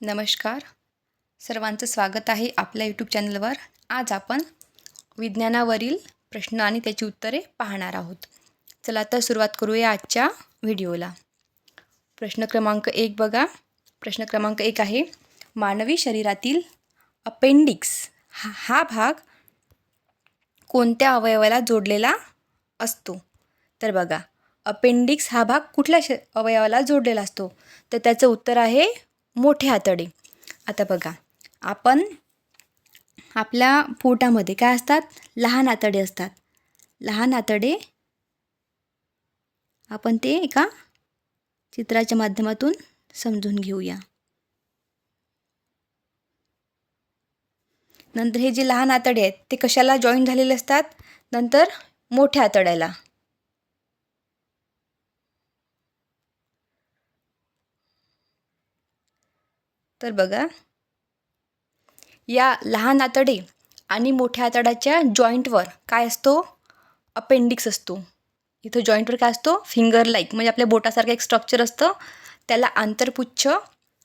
नमस्कार. सर्वांचं स्वागत आहे आपल्या यूट्यूब चॅनलवर. आज आपण विज्ञानावरील प्रश्न आणि त्याची उत्तरे पाहणार आहोत. चला तर सुरुवात करूया आजच्या व्हिडिओला. प्रश्न क्रमांक एक बघा. प्रश्न क्रमांक एक आहे मानवी शरीरातील अपेंडिक्स हा हा भाग कोणत्या अवयवाला जोडलेला असतो? तर बघा अपेंडिक्स हा भाग कुठल्या श अवयवाला जोडलेला असतो? तर त्याचं उत्तर आहे मोठे आतडे आता बघा आपण आपल्या पोटामध्ये काय असतात? लहान आतडे असतात. लहान आतडे आपण ते एका चित्राच्या माध्यमातून समजून घेऊया. नंतर हे जे लहान आतडे आहेत ते कशाला जॉईन झालेले असतात? नंतर मोठ्या आतड्याला तर बघा. या लहान आतडे आणि मोठ्या आतड्याच्या जॉईंटवर काय असतो? अपेंडिक्स असतो. इथं जॉईंटवर काय असतो? फिंगर लाईक म्हणजे आपल्या बोटासारखं एक स्ट्रक्चर असतं. त्याला आंतरपुच्छ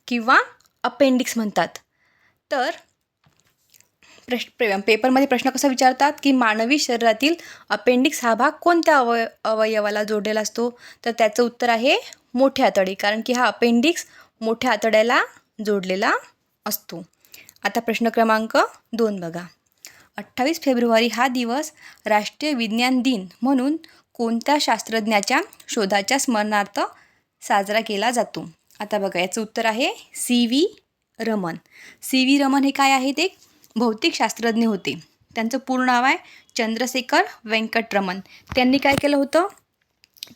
किंवा अपेंडिक्स म्हणतात. तर प्रश प्रे पेपरमध्ये प्रश्न कसा विचारतात की मानवी शरीरातील अपेंडिक्स हा भाग कोणत्या अवय अवयवाला जोडलेला असतो? तर त्याचं उत्तर आहे मोठ्या आतडे कारण की हा अपेंडिक्स मोठ्या आतड्याला जोडलेला असतो. आता प्रश्न क्रमांक दोन बघा. अठ्ठावीस फेब्रुवारी हा दिवस राष्ट्रीय विज्ञान दिन म्हणून कोणत्या शास्त्रज्ञाच्या शोधाच्या स्मरणार्थ साजरा केला जातो? आता बघा याचं उत्तर आहे C V Raman. C V Raman हे काय आहेत? एक भौतिक शास्त्रज्ञ होते. त्यांचं पूर्ण नाव आहे चंद्रशेखर व्यंकटरमन. त्यांनी काय केलं होतं?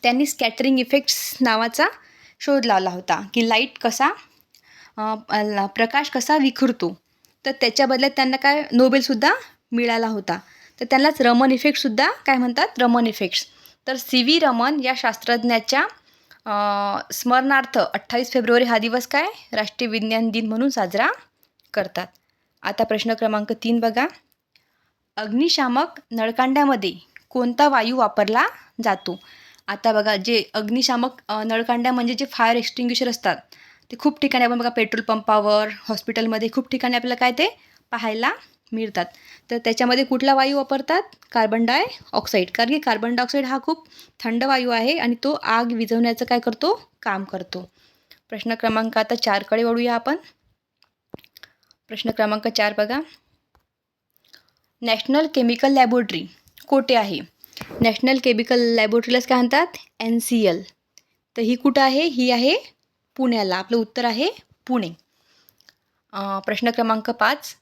त्यांनी स्कॅटरिंग इफेक्ट्स नावाचा शोध लावला होता की लाइट कसा प्रकाश कसा विखुरतो? तर त्याच्या बदल्यात त्यांना काय नोबेलसुद्धा मिळाला होता. तर त्यांनाच रमन इफेक्टसुद्धा काय म्हणतात? रमन इफेक्ट्स तर सी व्ही रमन या शास्त्रज्ञाच्या स्मरणार्थ अठ्ठावीस फेब्रुवारी हा दिवस काय? राष्ट्रीय विज्ञान दिन म्हणून साजरा करतात. आता प्रश्न क्रमांक तीन बघा. अग्निशामक नळकांड्यामध्ये कोणता वायू वापरला जातो? आता बघा जे अग्निशामक नळकांड्या म्हणजे जे फायर एक्स्टिंग्युशर असतात ते खूप ठिकाणी आपण बघा पेट्रोल पंपावर हॉस्पिटलमध्ये खूप ठिकाणी आपल्याला काय ते पाहायला मिळतात. तर त्याच्यामध्ये कुठला वायू वापरतात? कार्बन डाय ऑक्साईड कारण की कार्बन डायऑक्साईड हा खूप थंड वायू आहे आणि तो आग विझवण्याचं काय करतो? काम करतो. प्रश्न क्रमांक आता चारकडे वळूया आपण. प्रश्न क्रमांक चार बघा. नॅशनल केमिकल लॅबोरेटरी कोठे आहे? नॅशनल केमिकल लॅबोरेटरीलाच काय म्हणतात? एन सी एल तर ही कुठं आहे? ही आहे पुण्याला. आपलं उत्तर आहे पुणे. प्रश्न क्रमांक पाच.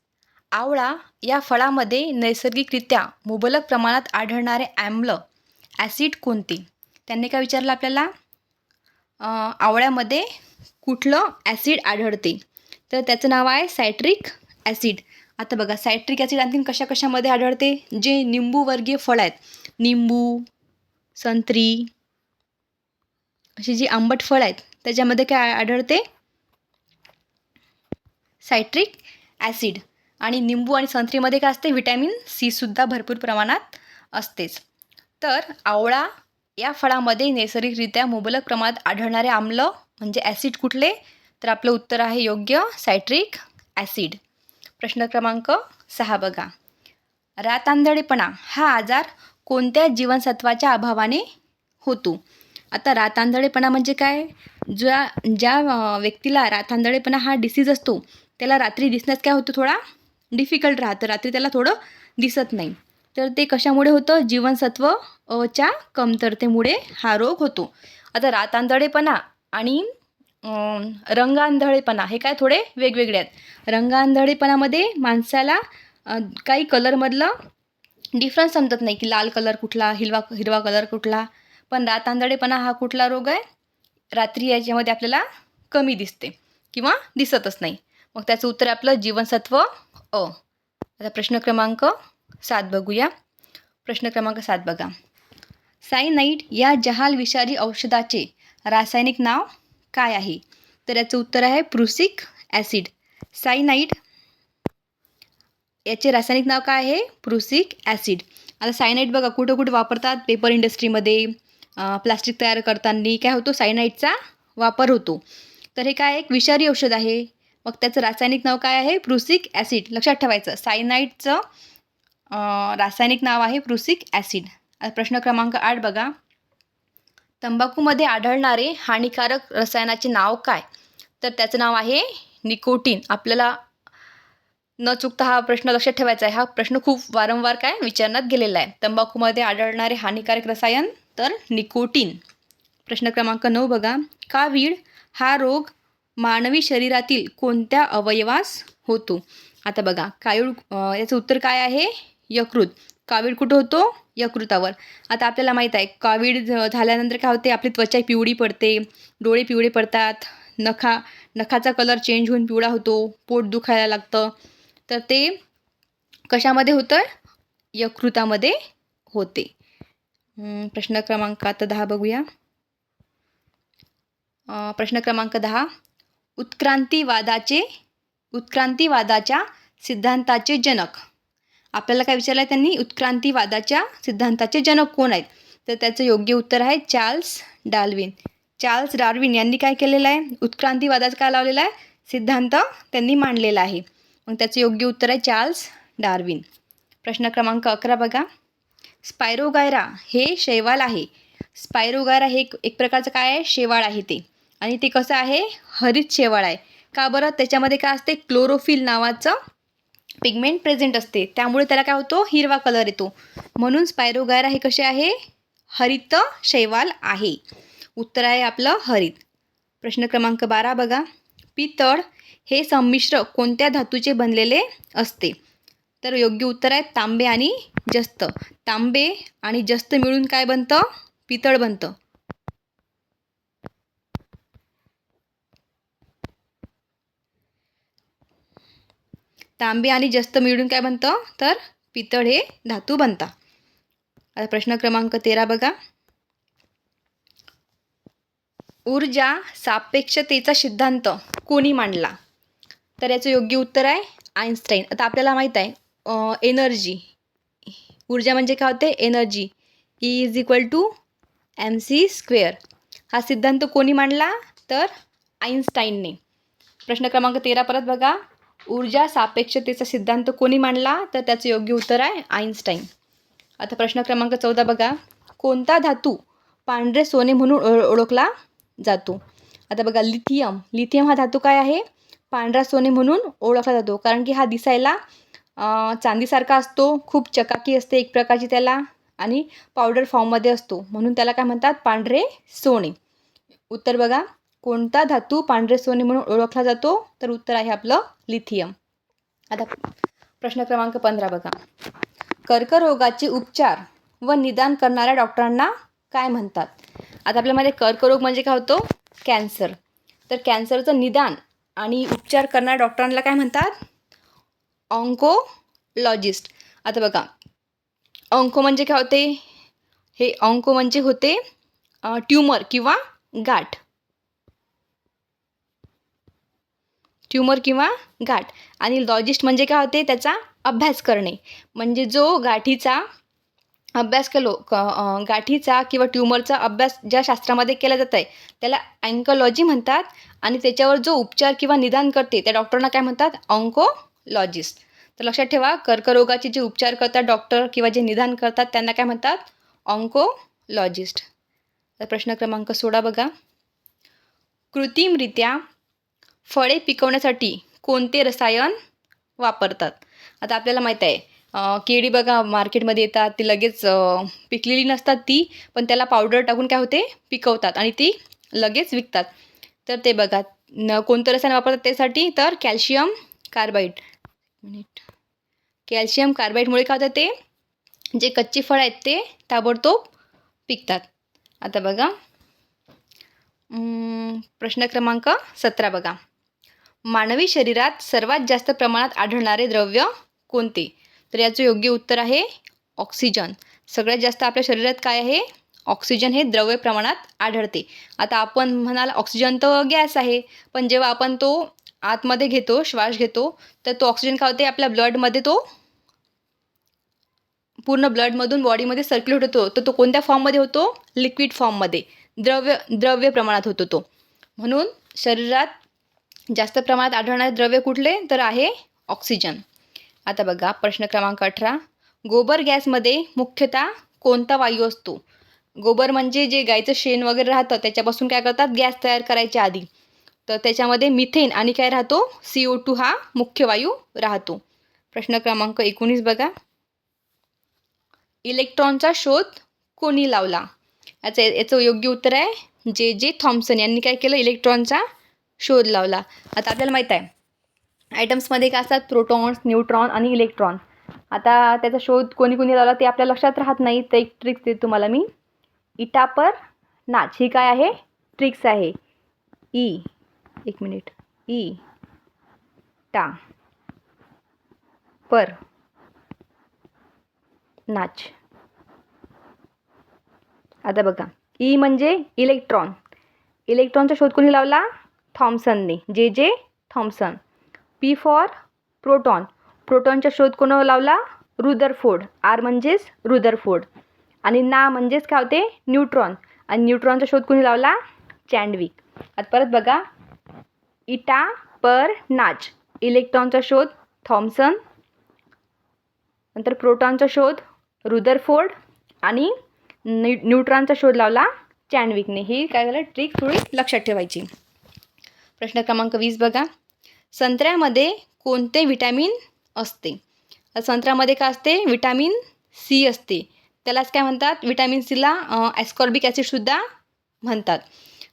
आवळा या फळामध्ये नैसर्गिकरित्या मुबलक प्रमाणात आढळणारे ॲम्ल ॲसिड कोणते? त्यांनी काय विचारलं आपल्याला? आवळ्यामध्ये कुठलं ॲसिड आढळते? तर त्याचं नाव आहे सायट्रिक ॲसिड. आता बघा सायट्रिक ॲसिड आणखीन कशा कशामध्ये आढळते? जे निंबूवर्गीय फळ आहेत. निंबू संत्री अशी जी आंबट फळ आहेत त्याच्यामध्ये काय आढळते? सायट्रिक ॲसिड आणि निंबू आणि संत्रीमध्ये काय असते? व्हिटॅमिन सीसुद्धा भरपूर प्रमाणात असतेच. तर आवळा या फळामध्ये नैसर्गिकरित्या मुबलक प्रमाणात आढळणारे आम्ल म्हणजे ॲसिड कुठले? तर आपलं उत्तर आहे योग्य सायट्रिक ॲसिड प्रश्न क्रमांक सहा बघा. रातांधळेपणा हा आजार कोणत्या जीवनसत्वाच्या अभावाने होतो? आता रातांदळेपणा म्हणजे काय? ज्या ज्या व्यक्तीला रातांदळेपणा हा डिसीज असतो त्याला रात्री दिसण्यात काय होतं थोडा? डिफिकल्ट राहतं. रात्री त्याला थोडं दिसत नाही. तर ते कशामुळे होतं? जीवनसत्व च्या कमतरतेमुळे हा रोग होतो. आता रातांधळेपणा आणि रंगांधळेपणा हे काय थोडे वेगवेगळे आहेत. रंगांधळेपणामध्ये माणसाला काही कलरमधलं डिफरन्स समजत नाही की लाल कलर कुठला हिरवा हिरवा कलर कुठला. पण रातांधळेपणा हा कुठला रोग आहे? रात्री याच्यामध्ये आपल्याला कमी दिसते किंवा दिसतच नाही. मग त्याचं उत्तर आपलं जीवनसत्व अ. आता प्रश्न क्रमांक सात बघूया. प्रश्न क्रमांक सात बघा. सायनाईट या जहाल विषारी औषधाचे रासायनिक नाव काय आहे? तर याचं उत्तर आहे प्रुसिक ॲसिड. सायनाईट याचे रासायनिक नाव काय आहे? Prussic acid. आता सायनाईट बघा कुठं कुठं वापरतात? पेपर इंडस्ट्रीमध्ये प्लास्टिक तयार करताना काय होतो? सायनाईडचा वापर होतो. तर हे काय एक विषारी औषध आहे. मग त्याचं रासायनिक नाव काय आहे? प्रुसिक ॲसिड लक्षात ठेवायचं. सायनाईडचं रासायनिक नाव आहे प्रुसिक ॲसिड प्रश्न क्रमांक आठ बघा. तंबाखूमध्ये आढळणारे हानिकारक रसायनाचे नाव काय? तर त्याचं नाव आहे निकोटीन. आपल्याला न चुकता हा प्रश्न लक्षात ठेवायचा आहे. हा प्रश्न खूप वारंवार काय? विचारण्यात गेलेला आहे. तंबाखूमध्ये आढळणारे हानिकारक रसायन? तर निकोटीन. प्रश्न क्रमांक नऊ बघा. कावीळ हा रोग मानवी शरीरातील कोणत्या अवयवास होतो? आता बघा कावीळ याचं उत्तर काय आहे? यकृत. कावीळ कुठं होतो? यकृतावर. आता आपल्याला माहीत आहे कावीळ झाल्यानंतर काय होते? आपली त्वचा पिवळी पडते डोळे पिवळे पडतात नखा नखाचा कलर चेंज होऊन पिवळा होतो पोट दुखायला लागतं. तर ते कशामध्ये होतं? यकृतामध्ये होते. प्रश्न क्रमांक आता दहा बघूया. प्रश्न क्रमांक दहा. उत्क्रांतीवादाचे उत्क्रांतीवादाच्या सिद्धांताचे जनक. आपल्याला काय विचारलं आहे त्यांनी? उत्क्रांतीवादाच्या सिद्धांताचे जनक कोण आहेत? तर त्याचं योग्य उत्तर आहे चार्ल्स डार्विन. चार्ल्स डार्विन यांनी काय केलेलं आहे? उत्क्रांतीवादाचा काय लावलेला आहे? सिद्धांत त्यांनी मांडलेला आहे. मग त्याचं योग्य उत्तर आहे चार्ल्स डार्विन. प्रश्न क्रमांक अकरा बघा. स्पायरोगायरा हे शैवाल आहे. स्पायरोगायरा हे एक एक प्रकारचं काय आहे? शेवाळ आहे ते. आणि ते कसं आहे? हरित शेवाळ आहे. का बरं? त्याच्यामध्ये काय असते? क्लोरोफिल नावाचं पिगमेंट प्रेझेंट असते. त्यामुळे त्याला काय होतो? हिरवा कलर येतो. म्हणून स्पायरोगायरा हे कसे आहे? हरित शैवाल आहे. उत्तर आहे आपलं हरित. प्रश्न क्रमांक बारा बघा. पितळ हे संमिश्र कोणत्या धातूचे बनलेले असते? तर योग्य उत्तर आहे तांबे आणि जस्त. तांबे आणि जस्त मिळून काय बनतं? पितळ बनतं. तांबे आणि जस्त मिळून काय बनतं? तर पितळ हे धातू बनता. आता प्रश्न क्रमांक तेरा बघा. ऊर्जा सापेक्षतेचा सिद्धांत कोणी मांडला? तर याचं योग्य उत्तर आहे आईन्स्टाईन आता आपल्याला माहीत आहे एनर्जी. ऊर्जा म्हणजे काय होते? Energy E is equal to M C square हा सिद्धांत कोणी मांडला? तर आईन्स्टाईनने प्रश्न क्रमांक तेरा परत बघा. ऊर्जा सापेक्षतेचा सिद्धांत कोणी मांडला? तर त्याचं योग्य उत्तर आहे आईन्स्टाईन आता प्रश्न क्रमांक चौदा बघा. कोणता धातू पांढरे सोने म्हणून ओळ ओळखला जातो? आता बघा लिथियम. लिथियम हा धातू काय आहे? पांढरा सोने म्हणून ओळखला जातो. कारण की हा दिसायला चांदीसारखा असतो खूप चकाकी असते एक प्रकारची त्याला आणि पावडर फॉर्ममध्ये असतो. म्हणून त्याला काय म्हणतात? पांढरे सोने उत्तर बघा. कोणता धातू पांढरे सोने म्हणून ओळखला जातो? तर उत्तर आहे आपलं लिथियम आता प्रश्न क्रमांक पंधरा बघा. कर्करोगाचे उपचार व निदान करणाऱ्या डॉक्टरांना काय म्हणतात? आता आपल्यामध्ये कर्करोग म्हणजे काय होतो? कॅन्सर. तर कॅन्सरचं निदान आणि उपचार करणाऱ्या डॉक्टरांना काय म्हणतात? ऑन्कोलॉजिस्ट आता बघा. ऑन्को म्हणजे काय होते? हे ऑन्को म्हणजे होते ट्युमर किंवा गाठ. ट्युमर किंवा गाठ. आणि लॉजिस्ट म्हणजे काय होते? त्याचा अभ्यास करणे. म्हणजे जो गाठीचा अभ्यास केलो क गाठीचा किंवा ट्युमरचा अभ्यास ज्या शास्त्रामध्ये केला जात आहे त्याला अँकोलॉजी म्हणतात. आणि त्याच्यावर जो उपचार किंवा निदान करते त्या डॉक्टरना काय म्हणतात? लॉजिस्ट तर लक्षात ठेवा कर्करोगाचे जे उपचार करतात डॉक्टर किंवा जे निदान करतात त्यांना काय म्हणतात? ऑन्कोलॉजिस्ट तर प्रश्न क्रमांक सोळा बघा. कृत्रिमरित्या फळे पिकवण्यासाठी कोणते रसायन वापरतात? आता आपल्याला माहीत आहे केळी बघा मार्केटमध्ये येतात ती लगेच पिकलेली नसतात ती पण त्याला पावडर टाकून काय होते? पिकवतात आणि ती लगेच विकतात. तर ते बघा न कोणतं रसायन वापरतात त्यासाठी? तर कॅल्शियम कार्बाईड. मिनिट. कॅल्शियम कार्बाईडमुळे काय होतं ते? जे कच्चे फळ आहेत ते ताबडतोब पिकतात. आता बघा. प्रश्न क्रमांक सतरा बघा. मानवी शरीरात सर्वात जास्त प्रमाणात आढळणारे द्रव्य कोणते? तर याचं योग्य उत्तर आहे ऑक्सिजन. सगळ्यात जास्त आपल्या शरीरात काय आहे? ऑक्सिजन हे द्रव्य प्रमाणात आढळते. आता आपण म्हणाल ऑक्सिजन तर गॅस आहे पण जेव्हा आपण तो आतमध्ये घेतो श्वास घेतो तर तो ऑक्सिजन काय होते आपल्या ब्लडमध्ये तो पूर्ण ब्लडमधून बॉडीमध्ये सर्क्युलेट होतो. तर तो कोणत्या फॉर्ममध्ये होतो? लिक्विड फॉर्ममध्ये द्रव्य द्रव्य प्रमाणात होतो तो. म्हणून शरीरात जास्त प्रमाणात आढळणारे द्रव्य कुठले? तर आहे ऑक्सिजन आता बघा प्रश्न क्रमांक अठरा. गोबर गॅसमध्ये मुख्यतः कोणता वायू असतो? गोबर म्हणजे जे गाईचं शेण वगैरे राहतं त्याच्यापासून काय करतात? गॅस तयार करायच्या आधी. तर त्याच्यामध्ये मिथेन आणि काय राहतो? सी ओ टू हा मुख्य वायू राहतो. प्रश्न क्रमांक एकोणीस बघा. इलेक्ट्रॉनचा शोध कोणी लावला? याचं याचं योग्य उत्तर आहे जे जे थॉम्सन यांनी काय केलं? इलेक्ट्रॉनचा शोध लावला. आता आपल्याला माहीत आहे. आयटम्समध्ये काय असतात? प्रोटॉन्स न्यूट्रॉन आणि इलेक्ट्रॉन आता त्याचा शोध कोणी कोणी लावला ते आपल्या लक्षात राहत नाही. तर एक ट्रिक्स देते तुम्हाला मी. इटापर नाच. ही काय आहे? ट्रिक्स आहे. ई एक मिनिट. ई. टा. पर. नाच. आता बघा. ई म्हणजे इलेक्ट्रॉन. इलेक्ट्रॉनचा शोध कोणी लावला? थॉम्सनने. J J Thomson. P for proton. प्रोटॉनचा शोध कोण लावला? रुदरफोर्ड. आर म्हणजेच रुदरफोर्ड. आणि ना म्हणजेच काय होते? न्यूट्रॉन. आणि न्यूट्रॉनचा शोध कोणी लावला? चँडविक आता परत बघा. इटा पर नाच इलेक्ट्रॉनचा शोध थॉम्सन. नंतर प्रोटॉनचा शोध रुदरफोर्ड. आणि न्यू न्यूट्रॉनचा शोध लावला चॅनविकने. ही काय झालं? ट्रिक थोडी लक्षात ठेवायची. प्रश्न क्रमांक वीस बघा. संत्र्यामध्ये कोणते विटॅमिन असते? संत्र्यामध्ये काय असते? विटॅमिन सी असते. त्यालाच काय म्हणतात? विटॅमिन सीला ॲस्कॉर्बिक ॲसिडसुद्धा म्हणतात.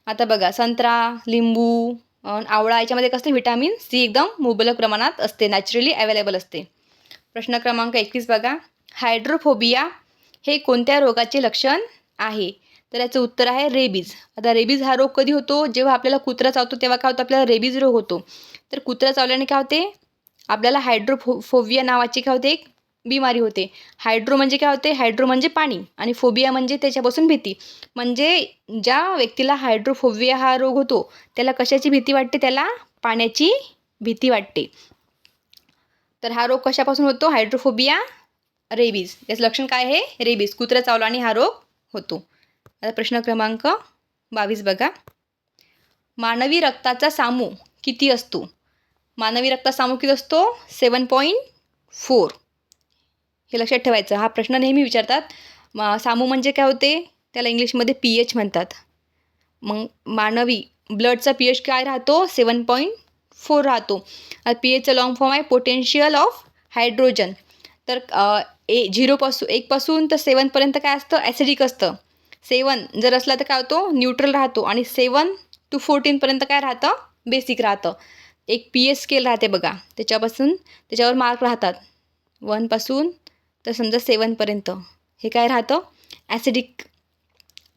आता बघा संत्रा लिंबू आवळा याच्यामध्ये कसं व्हिटॅमिन सी एकदम मुबलक प्रमाणात असते नॅचरली अवेलेबल असते. प्रश्न क्रमांक एकवीस बघा. हायड्रोफोबिया हे कोणत्या रोगाचे लक्षण आहे? तर याचं उत्तर आहे रेबीज आता रेबीज हा रोग कधी होतो? जेव्हा आपल्याला कुत्रा चावतो तेव्हा काय होतं? आपल्याला रेबीज रोग होतो. तर कुत्रा चावल्याने काय होते? आपल्याला हायड्रोफो फोविया नावाची काय होते? एक बिमारी होते. हायड्रो म्हणजे काय होते? हायड्रो म्हणजे पाणी आणि फोबिया म्हणजे त्याच्यापासून भीती. म्हणजे ज्या व्यक्तीला हायड्रोफोबिया हा रोग होतो त्याला कशाची भीती वाटते? त्याला पाण्याची भीती वाटते. तर हा रोग कशापासून होतो? Hydrophobia rabies. याचं लक्षण काय आहे? रेबीज. कुत्रा चावला आणि हा रोग होतो. आता प्रश्न क्रमांक बावीस बघा. मानवी रक्ताचा सामू किती असतो? मानवी रक्ता सामू किती असतो? Seven point four. हे लक्षात ठेवायचं. हा प्रश्न नेहमी विचारतात. मा सामू म्हणजे काय होते? त्याला इंग्लिशमध्ये पी एच म्हणतात. मग मानवी ब्लडचा पी एच काय राहतो? सेवन पॉईंट फोर राहतो. पी एचचं लॉंग फॉर्म आहे पोटेन्शियल ऑफ हायड्रोजन तर ए झिरोपासून एकपासून तर सेवनपर्यंत काय असतं? ॲसिडिक असतं. सेवन जर असला तर काय होतो? न्यूट्रल राहतो. आणि सेवन टू फोर्टीनपर्यंत काय राहतं? बेसिक राहतं. एक पी एच स्केल राहते बघा. त्याच्यापासून त्याच्यावर मार्क राहतात. वनपासून तर समजा सेवनपर्यंत हे काय राहतं? ॲसिडिक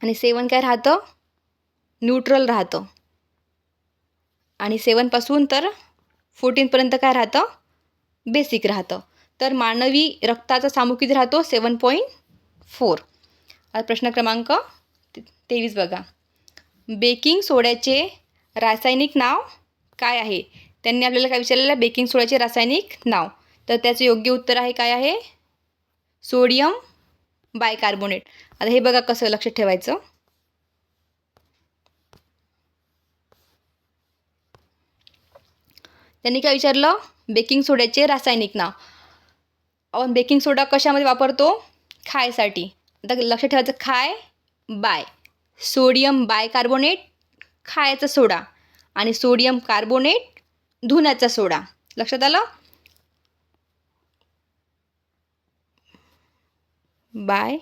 आणि सेवन काय राहतं? न्यूट्रल राहतं. आणि सेवनपासून तर फोर्टीनपर्यंत काय राहतं? बेसिक राहतं. तर मानवी रक्ताचा सामुखीत राहतो सेवन पॉईंट फोर. आता प्रश्न क्रमांक तेवीस बघा. बेकिंग सोड्याचे रासायनिक नाव काय आहे? त्यांनी आपल्याला काय विचारलेलं? आहे बेकिंग सोड्याचे रासायनिक नाव. तर त्याचं योग्य उत्तर आहे काय आहे? Sodium bicarbonate. आता हे बघा कसं लक्षात ठेवायचं. त्यांनी काय विचारलं? बेकिंग सोड्याचे रासायनिक नाव. आपण बेकिंग सोडा कशामध्ये वापरतो? खायसाठी. आता लक्षात ठेवायचं खाय बाय. सोडियम बायकार्बोनेट खायचा सोडा. आणि सोडियम कार्बोनेट धुण्याचा सोडा. लक्षात आलं? बाय.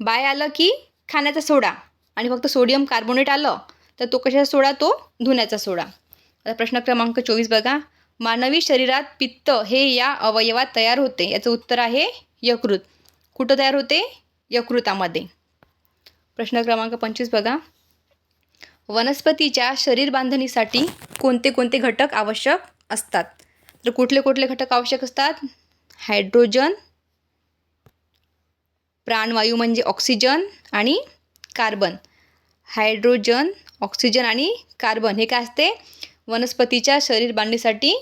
बाय आलं की खाण्याचा सोडा. आणि फक्त सोडियम कार्बोनेट आलं तर तो कशाचा सोडा? तो धुण्याचा सोडा. आता प्रश्न क्रमांक चोवीस बघा. मानवी शरीरात पित्त हे या अवयवात तयार होते. याचं उत्तर आहे यकृत. कुठं तयार होते? यकृतामध्ये. प्रश्न क्रमांक पंचवीस बघा. वनस्पतीच्या शरीर बांधणीसाठी कोणते कोणते घटक आवश्यक असतात? तर कुठले कुठले घटक आवश्यक असतात? हायड्रोजन प्राणवायू म्हणजे ऑक्सिजन आणि कार्बन. हायड्रोजन ऑक्सिजन आणि कार्बन हे काय असते? वनस्पतीच्या शरीर बांधणीसाठी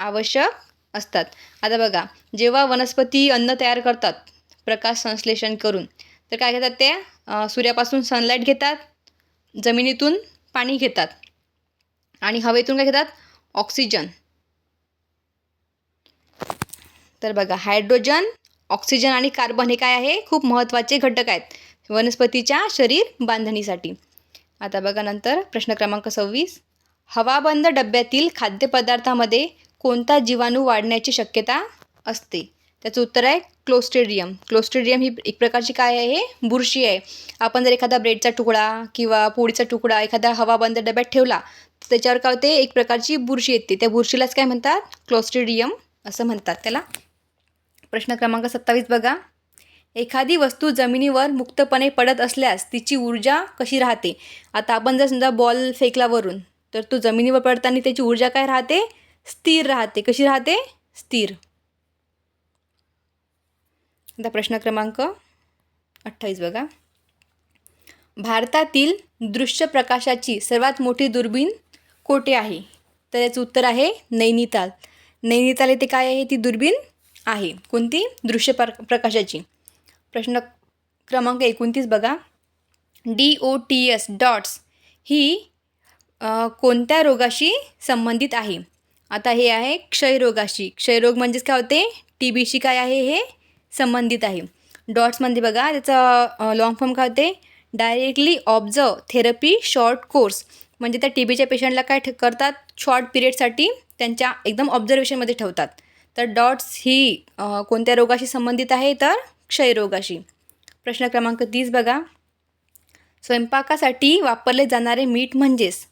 आवश्यक असतात. आता बघा जेव्हा वनस्पती अन्न तयार करतात प्रकाश संश्लेषण करून तर काय घेतात ते? सूर्यापासून सनलाईट घेतात जमिनीतून पाणी घेतात आणि हवेतून काय घेतात? ऑक्सिजन. तर बघा हायड्रोजन ऑक्सिजन आणि कार्बन हे काय आहे? खूप महत्त्वाचे घटक आहेत. वनस्पतीच्या शरीर बांधणीसाठी. आता बघा नंतर प्रश्न क्रमांक सव्वीस. हवाबंद डब्यातील खाद्यपदार्थामध्ये कोणता जीवाणू वाढण्याची शक्यता असते? त्याचं उत्तर आहे क्लोस्ट्रेडियम. क्लोस्ट्रेडियम ही एक प्रकारची काय आहे? बुरशी आहे. आपण जर एखादा ब्रेडचा तुकडा किंवा पोळीचा तुकडा एखादा हवाबंद डब्यात ठेवला तर त्याच्यावर काय होते? एक प्रकारची बुरशी येते. त्या बुरशीलाच काय म्हणतात? क्लोस्ट्रेडियम असं म्हणतात त्याला. प्रश्न क्रमांक सत्तावीस बघा. एखादी वस्तू जमिनीवर मुक्तपणे पडत असल्यास तिची ऊर्जा कशी राहते? आता आपण जर समजा बॉल फेकला वरून तर तो जमिनीवर पडताना त्याची ऊर्जा काय राहते? स्थिर राहते. कशी राहते? स्थिर. आता प्रश्न क्रमांक अठ्ठावीस बघा. भारतातील दृश्य प्रकाशाची सर्वात मोठी दुर्बीण कोठे आहे? तर याचं उत्तर आहे नैनिताल. नैनिताल येथे काय आहे ती दुर्बीण? आहे. कोणती? दृश्य प्र प्रकाशाची. प्रश्न क्रमांक एकोणतीस बघा. D O T S DOTS ही कोणत्या रोगाशी संबंधित आहे? आता हे आहे क्षयरोगाशी क्षयरोग म्हणजेच काय होते? टी बीशी काय आहे हे? संबंधित आहे. डॉट्समध्ये बघा. त्याचा लॉंग फॉर्म काय होते? Directly observe therapy short course म्हणजे त्या टी बीच्या पेशंटला काय ठ करतात? शॉर्ट पिरियडसाठी त्यांच्या एकदम ऑब्झर्वेशनमध्ये ठेवतात. तर डॉट्स ही कोणत्या रोगाशी संबंधित आहे? तर क्षयरोगाशी प्रश्न क्रमांक तीस बघा. स्वयंपाकासाठी वापरले जाणारे मीठ म्हणजेच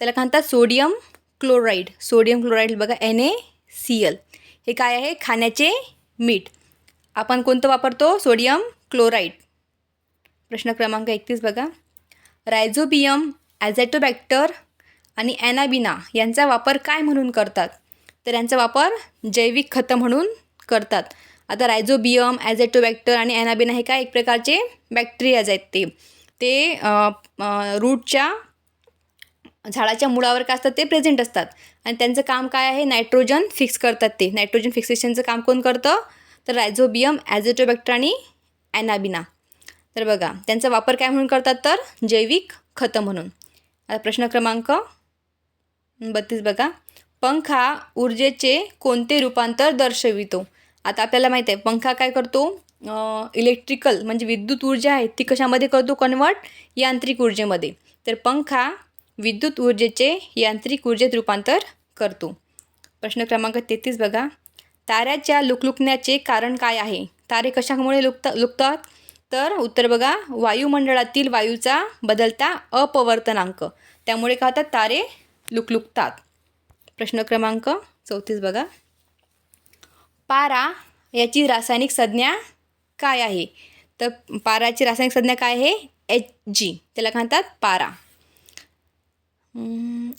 त्याला म्हणतात सोडियम क्लोराईड. सोडियम क्लोराईड बघा एन ए सी एल हे काय आहे? खाण्याचे मीठ. आपण कोणतं वापरतो? Sodium chloride. प्रश्न क्रमांक एकतीस बघा. रायझोबियम ॲझॅटोबॅक्टर आणि ॲनाबिना यांचा वापर काय म्हणून करतात? तर यांचा वापर जैविक खतं म्हणून करतात. आता रायझोबियम ॲझेटोबॅक्टर आणि ॲनाबिना हे काय एक प्रकारचे बॅक्टेरियाज आहेत ते. ते रूटच्या झाडाच्या मुळावर काय असतात ते प्रेझेंट असतात. आणि त्यांचं काम काय आहे नायट्रोजन फिक्स करतात ते. नायट्रोजन फिक्सेशनचं काम कोण करतं? तर रायझोबियम ॲझेटोबॅक्टर आणि ॲनाबिना तर बघा त्यांचा वापर काय म्हणून करतात तर? जैविक खतं म्हणून. आता प्रश्न क्रमांक बत्तीस बघा. पंख हा ऊर्जेचे कोणते रूपांतर दर्शवितो? आता आपल्याला माहीत आहे पंखा काय करतो? इलेक्ट्रिकल म्हणजे विद्युत ऊर्जा आहे ती कशामध्ये करतो? कन्वर्ट यांत्रिक ऊर्जेमध्ये. तर पंखा विद्युत ऊर्जेचे यांत्रिक ऊर्जेत रूपांतर करतो. प्रश्न क्रमांक तेहतीस बघा. ताऱ्याच्या लुकलुकण्याचे कारण काय आहे? तारे कशामुळे लुकता लुकतात? तर उत्तर बघा. वायुमंडळातील वायूचा बदलता अपवर्तनांक. त्यामुळे काय होतात? तारे लुकलुकतात. प्रश्न क्रमांक चौतीस बघा. पारा याची रासायनिक संज्ञा काय आहे? तर पाराची रासायनिक संज्ञा काय आहे? एच जी त्याला काय म्हणतात? पारा.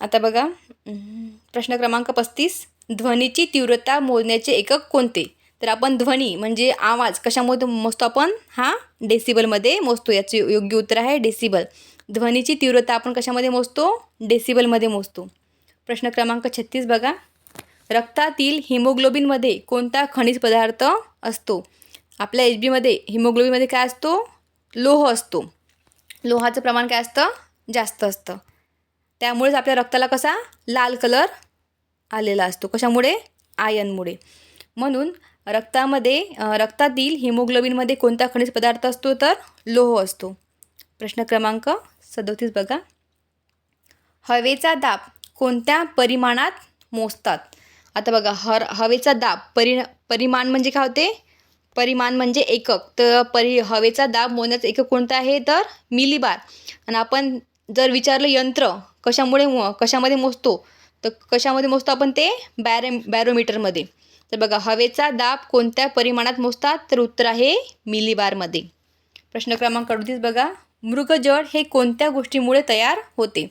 आता बघा. प्रश्न क्रमांक पस्तीस. ध्वनीची तीव्रता मोजण्याचे एकक कोणते? तर आपण ध्वनी म्हणजे आवाज कशामध्ये मोजतो आपण? हा डेसिबलमध्ये मोजतो. याचे योग्य उत्तर आहे डेसिबल ध्वनीची तीव्रता आपण कशामध्ये मोजतो? डेसिबलमध्ये मोजतो. प्रश्न क्रमांक छत्तीस बघा. रक्तातील हिमोग्लोबिनमध्ये कोणता खनिज पदार्थ असतो? आपल्या एच बीमध्ये हिमोग्लोबिनमध्ये काय असतो? लोह असतो. लोहाचं प्रमाण काय असतं? जास्त असतं. त्यामुळेच आपल्या रक्ताला कसा? लाल कलर आलेला असतो. कशामुळे? आयनमुळे. म्हणून रक्तामध्ये रक्तातील हिमोग्लोबिनमध्ये कोणता खनिज पदार्थ असतो? तर लोह असतो. प्रश्न क्रमांक सदोतीस बघा. हवेचा दाब कोणत्या परिमाणात मोजतात? आता बघा हर हवेचा दाब परिण परिमाण म्हणजे काय होते? परिमाण म्हणजे एकक. तर परि हवेचा दाब मोजण्याचं एकक कोणतं आहे? तर मिलीबार. आणि आपण जर विचारलं यंत्र कशामुळे मो कशामध्ये मोजतो? तर कशामध्ये मोजतो आपण ते? बॅरे बॅरोमीटरमध्ये. तर बघा हवेचा दाब कोणत्या परिमाणात मोजतात? तर उत्तर आहे मिलीबारमध्ये. प्रश्न क्रमांक अडतीस बघा. मृगजळ हे कोणत्या गोष्टीमुळे तयार होते?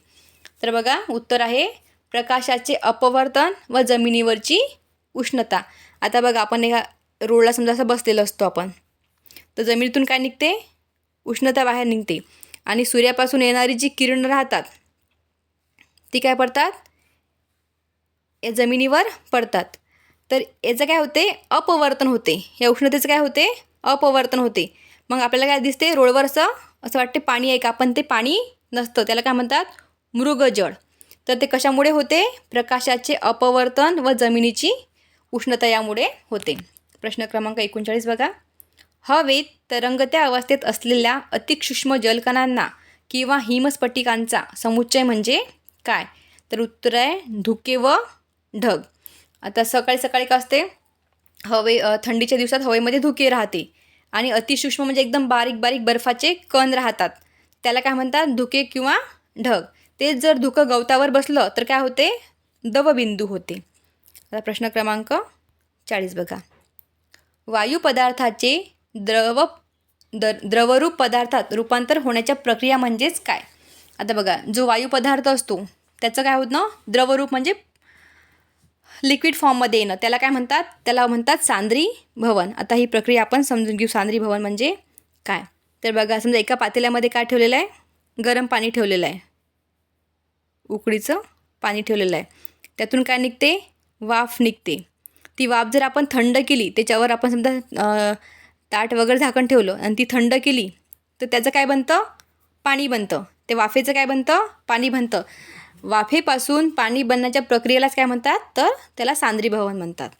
तर बघा उत्तर आहे प्रकाशाचे अपवर्तन व जमिनीवरची उष्णता. आता बघा आपण एका रोडला समजा असं बसलेलं असतो आपण. तर जमिनीतून काय निघते? उष्णता बाहेर निघते. आणि सूर्यापासून येणारी जी किरण राहतात ती काय पडतात? या जमिनीवर पडतात. तर याचं काय होते? अपवर्तन होते. या उष्णतेचं काय होते? अपवर्तन होते. मग आपल्याला काय दिसते? रोडवर असं असं वाटते पाणी आहे का? पण ते पाणी नसतं. त्याला काय म्हणतात? मृगजळ. तर ते कशामुळे होते? प्रकाशाचे अपवर्तन व जमिनीची उष्णता यामुळे होते. प्रश्न क्रमांक एकोणचाळीस बघा. हवेत तरंगत्या अवस्थेत असलेल्या अतिसूक्ष्म जलकणांना किंवा हिमस्फटिकांचा समुच्चय म्हणजे काय? तर उत्तर आहे धुके व ढग. आता सकाळी सकाळी काय असते? हवे थंडीच्या दिवसात हवेमध्ये धुके राहते आणि अतिसूक्ष्म म्हणजे एकदम बारीक बारीक बर्फाचे कण राहतात. त्याला काय म्हणतात? धुके किंवा ढग. तेच जर धुकं गवतावर बसलं तर काय होते? दवबिंदू होते. आता प्रश्न क्रमांक चाळीस बघा. वायू पदार्थाचे द्रव द द्रवरूप पदार्थात रूपांतर होण्याच्या प्रक्रिया म्हणजेच काय? आता बघा जो वायू पदार्थ असतो त्याचं काय होत? ना द्रवरूप म्हणजे लिक्विड फॉर्ममध्ये येणं. त्याला काय म्हणतात? त्याला म्हणतात सांद्री भवन. आता ही प्रक्रिया आपण समजून घेऊ. सांद्री भवन म्हणजे काय? तर बघा समजा एका पातेल्यामध्ये काय ठेवलेलं आहे? गरम पाणी ठेवलेलं आहे. उकडीचं पाणी ठेवलेलं आहे. त्यातून काय निघते? वाफ निघते. ती वाफ जर आपण थंड केली त्याच्यावर आपण समजा ताट वगैरे झाकण ठेवलं आणि ती थंड केली तर त्याचं काय बनतं? पाणी बनतं. ते वाफेचं काय बनतं? पाणी बनतं. वाफेपासून पाणी बनण्याच्या प्रक्रियेलाच काय म्हणतात? तर त्याला सांद्री भवन म्हणतात.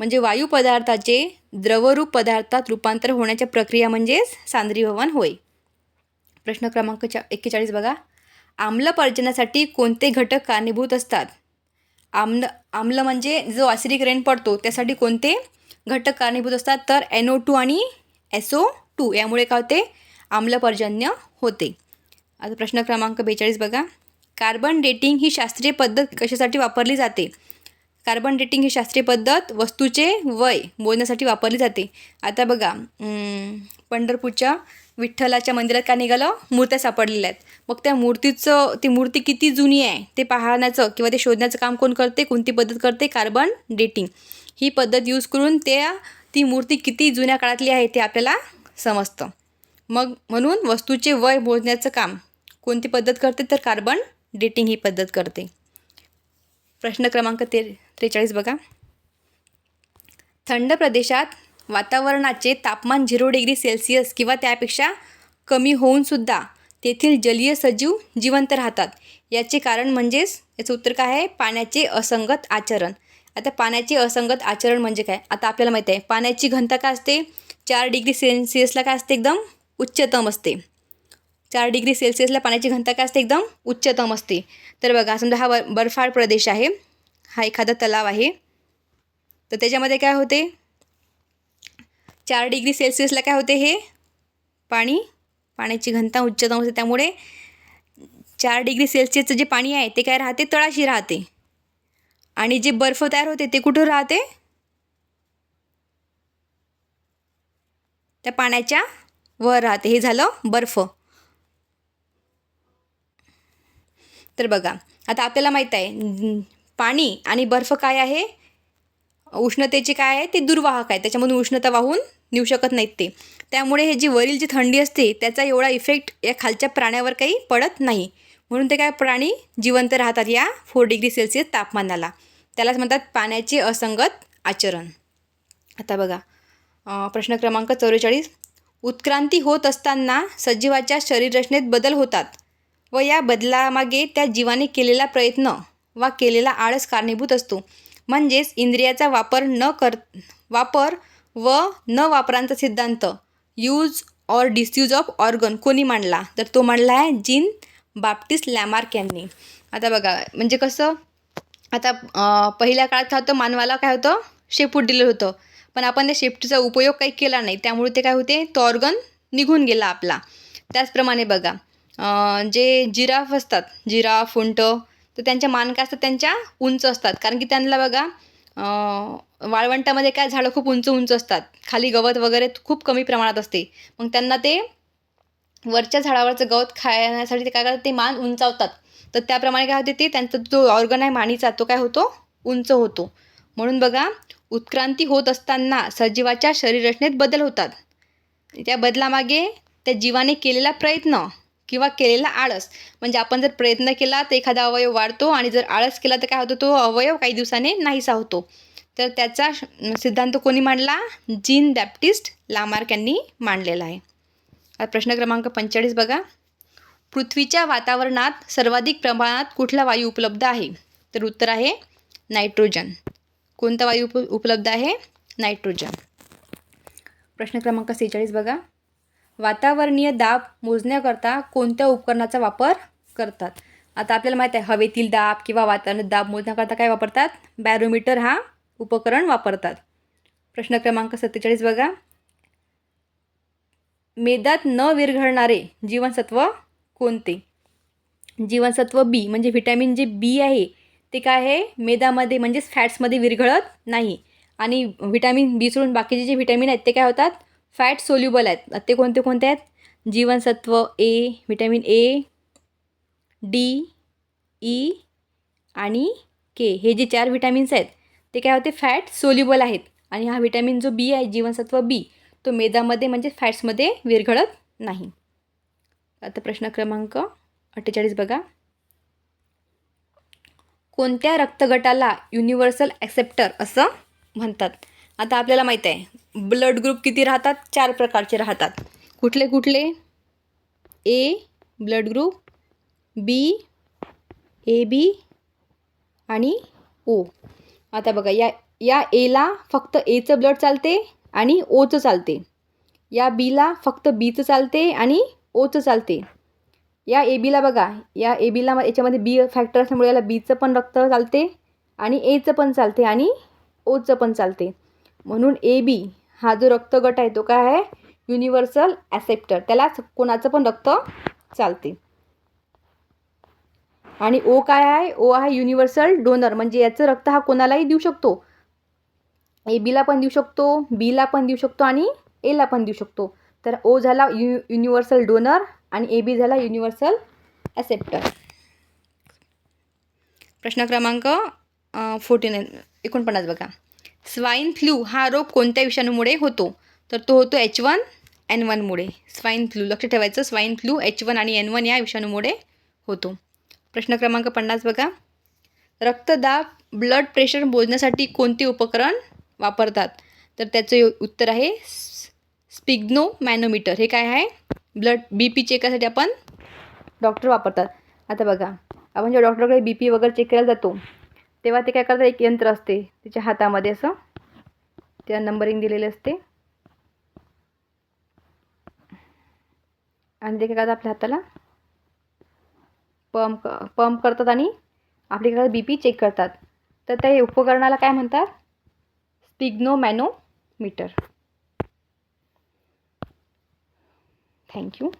म्हणजे वायू पदार्थाचे द्रवरूप पदार्थात रूपांतर होण्याच्या प्रक्रिया म्हणजेच सांद्रीभवन होय. प्रश्न क्रमांक चा एक्केचाळीस बघा. आम्ल पर्जनासाठी कोणते घटक कारणीभूत असतात? आम्ल आम्ल म्हणजे जो असिडिक रेन पडतो त्यासाठी कोणते घटक कारणीभूत असतात? तर एन ओ टू आणि एस ओ टू यामुळे काय होते? आम्लपर्जन्य होते. आता प्रश्न क्रमांक बेचाळीस बघा. कार्बन डेटिंग ही शास्त्रीय पद्धत कशासाठी वापरली जाते? कार्बन डेटिंग ही शास्त्रीय पद्धत वस्तूचे वय मोजण्यासाठी वापरली जाते. आता बघा पंढरपूरच्या विठ्ठलाच्या मंदिरात काय निघालं? मूर्त्या सापडलेल्या आहेत. मग त्या मूर्तीचं ती मूर्ती किती जुनी आहे? ते पाहण्याचं किंवा ते शोधण्याचं काम कोण करते? कोणती पद्धत करते? कार्बन डेटिंग ही पद्धत यूज करून त्या ती मूर्ती किती जुन्या काळातली आहे ते आपल्याला समजतं. मग म्हणून वस्तूचे वय मोजण्याचं काम. कोणती पद्धत करते? तर कार्बन डेटिंग ही पद्धत करते. प्रश्न क्रमांक ते त्रेचाळीस बघा. थंड प्रदेशात वातावरणाचे तापमान झिरो डिग्री सेल्सिअस किंवा त्यापेक्षा कमी होऊनसुद्धा तेथील जलीय सजीव जिवंत राहतात. याचे कारण म्हणजेच याचं उत्तर काय आहे? पाण्याचे असंगत आचरण. आता पाण्याचे असंगत आचरण म्हणजे काय? आता आपल्याला माहीत आहे पाण्याची घनता काय असते? चार डिग्री सेल्सिअसला काय असते एकदम? उच्चतम असते. चार डिग्री सेल्सिअसला पाण्याची घनता काय असते? एकदम उच्चतम असते. तर बघा समजा हा बर्फाळ प्रदेश आहे. हा एखादा तलाव आहे. तर त्याच्यामध्ये काय होते? चार डिग्री सेल्सिअसला काय होते हे? पाणी. पाण्याची घनता उच्चतम असते. त्यामुळे चार डिग्री सेल्सिअसचं जे पाणी आहे ते काय राहते? तळाशी राहते. आणि जे बर्फ तयार होते ते कुठं राहते? त्या पाण्याच्या वर राहते. हे झालं बर्फ. तर बघा आता आपल्याला माहीत आहे पाणी आणि बर्फ काय आहे? उष्णतेचे काय आहे? ते दुर्वाहक आहे. त्याच्यामधून उष्णता वाहून नेऊ शकत नाहीत ते. त्यामुळे हे जी वरील जी थंडी असते त्याचा एवढा इफेक्ट या खालच्या प्राण्यावर काही पडत नाही. म्हणून ते काय प्राणी जिवंत राहतात या फोर डिग्री सेल्सिअस तापमानाला. त्यालाच म्हणतात पाण्याचे असंगत आचरण. आता बघा प्रश्न क्रमांक चौवेचाळीस. उत्क्रांती होत असताना सजीवाच्या शरीररचनेत बदल होतात व या बदलामागे त्या जीवाने केलेला प्रयत्न वा केलेला आळस कारणीभूत असतो. म्हणजेच इंद्रियाचा वापर न कर वापर व न वापरांचा सिद्धांत use or disuse of organ कोणी मांडला? तर तो मांडला आहे जीन बाप्टिस्ट लॅमार्क यांनी. आता बघा म्हणजे कसं? आता पहिल्या काळात काय होतं? मानवाला काय होतं? शेपूट दिलं होतं. पण आपण त्या शेपटीचा उपयोग काही केला नाही. त्यामुळे ते काय होते? तो ऑर्गन निघून गेला आपला. त्याचप्रमाणे बघा जे जिराफ असतात जिराफ उंट तर त्यांच्या मान काय असतात त्यांच्या उंच असतात. कारण की त्यांना बघा वाळवंटामध्ये काय झाडं खूप उंच उंच असतात. खाली गवत वगैरे खूप कमी प्रमाणात असते. मग त्यांना ते वरच्या झाडावरचं गवत खाण्यासाठी ते काय करतात ते मान उंचावतात. तर त्याप्रमाणे काय होते ते त्यांचा जो ऑर्गन आहे मानेचा तो काय होतो? उंच होतो. म्हणून बघा उत्क्रांती होत असताना सजीवाच्या शरीररचनेत बदल होतात. त्या बदलामागे त्या जीवाने केलेला प्रयत्न. किंवा केलेला आळस. म्हणजे आपण जर प्रयत्न केला तर एखादा अवयव वाढतो आणि जर आळस केला तर काय होतो तो अवयव काही दिवसाने नाहीसा होतो. तर त्याचा सिद्धांत कोणी मांडला? जीन बॅप्टिस्ट लामार्क यांनी मांडलेला आहे. प्रश्न क्रमांक पंचेचाळीस बघा. पृथ्वीच्या वातावरणात सर्वाधिक प्रमाणात कुठला वायू उपलब्ध आहे? तर उत्तर आहे नायट्रोजन. कोणता वायू उप उपलब्ध आहे? नायट्रोजन. प्रश्न क्रमांक सेहेचाळीस बघा. वातावरणीय दाब मोजण्याकरता कोणत्या उपकरणाचा वापर करतात? आता आपल्याला माहीत आहे हवेतील दाब किंवा वातावरण दाब मोजण्याकरता काय वापरतात? बॅरोमीटर हा उपकरण वापरतात. प्रश्न क्रमांक सत्तेचाळीस बघा. मेदात न विरघळणारे जीवनसत्व कोणते? जीवनसत्व बी म्हणजे व्हिटॅमिन जे बी आहे ते काय आहे? मेदामध्ये म्हणजेच फॅट्समध्ये विरघळत नाही. आणि व्हिटॅमिन बी सोडून बाकीचे जे व्हिटॅमिन आहेत ते काय होतात? फॅट सोल्युबल आहेत. ते कोणते कोणते आहेत? जीवनसत्व A vitamin A D E आणि के हे जे चार व्हिटॅमिन्स आहेत ते काय होते? फॅट सोल्युबल आहेत. आणि हा व्हिटॅमिन जो बी आहे जीवनसत्व बी तो मेदामध्ये म्हणजे फॅट्समध्ये विरघळत नाही. आता प्रश्न क्रमांक अठ्ठेचाळीस बघा. कोणत्या रक्तगटाला युनिव्हर्सल ॲक्सेप्टर असं म्हणतात? आता आपल्याला माहीत आहे ब्लड ग्रुप किती राहतात? चार प्रकारचे राहतात. कुठले कुठले? ए blood group B A B आणि ओ आता बघा या या एला फक्त एचं ब्लड चालते आणि ओचं चालते. या बीला फक्त बीचं चालते आणि ओचं चालते. या ए बीला बघा या ए बीला याच्यामध्ये बी फॅक्टर असल्यामुळे याला बीचं पण रक्त चालते आणि एचं पण चालते आणि ओचं पण चालते. म्हणून ए बी हा जो रक्तगट आहे तो काय आहे? युनिव्हर्सल ॲसेप्टर त्याला कोणाचं पण रक्त चालते. आणि ओ काय आहे? ओ आहे युनिव्हर्सल डोनर म्हणजे याचं रक्त हा कोणालाही देऊ शकतो. ए बीला पण देऊ शकतो बीला पण देऊ शकतो आणि एला पण देऊ शकतो. तर ओ झाला यु युनिव्हर्सल डोनर आणि ए बी झाला युनिव्हर्सल ॲसेप्टर प्रश्न क्रमांक फोर्टी नाईन एकोणपन्नास बघा. स्वाईन फ्लू हा रोग कोणत्या विषाणूमुळे होतो? तर तो होतो एच वन एन वनमुळे स्वाईन फ्लू लक्ष ठेवायचं. स्वाईन फ्लू एच वन आणि एन वन या विषाणूमुळे होतो. प्रश्न क्रमांक पन्नास बघा. रक्तदाब ब्लड प्रेशर मोजण्यासाठी कोणते उपकरण वापरतात? तर त्याचं उत्तर आहे स्पिग्नो मॅनोमीटर हे काय आहे? ब्लड बी पी चेक आपण डॉक्टर वापरतात. आता बघा. आपण जेव्हा डॉक्टरकडे बी पी वगैरे चेक करायला जातो तेव्हा ते काय करतात एक यंत्र असते त्याच्या हातामध्ये असं. त्या नंबरिंग दिलेले असते. आणि ते काय करतात आपल्या हाताला? पंप पंप करतात आणि आपली काय बी पी चेक करतात. तर त्या उपकरणाला काय म्हणतात? स्पिग्नो मॅनोमीटर थँक्यू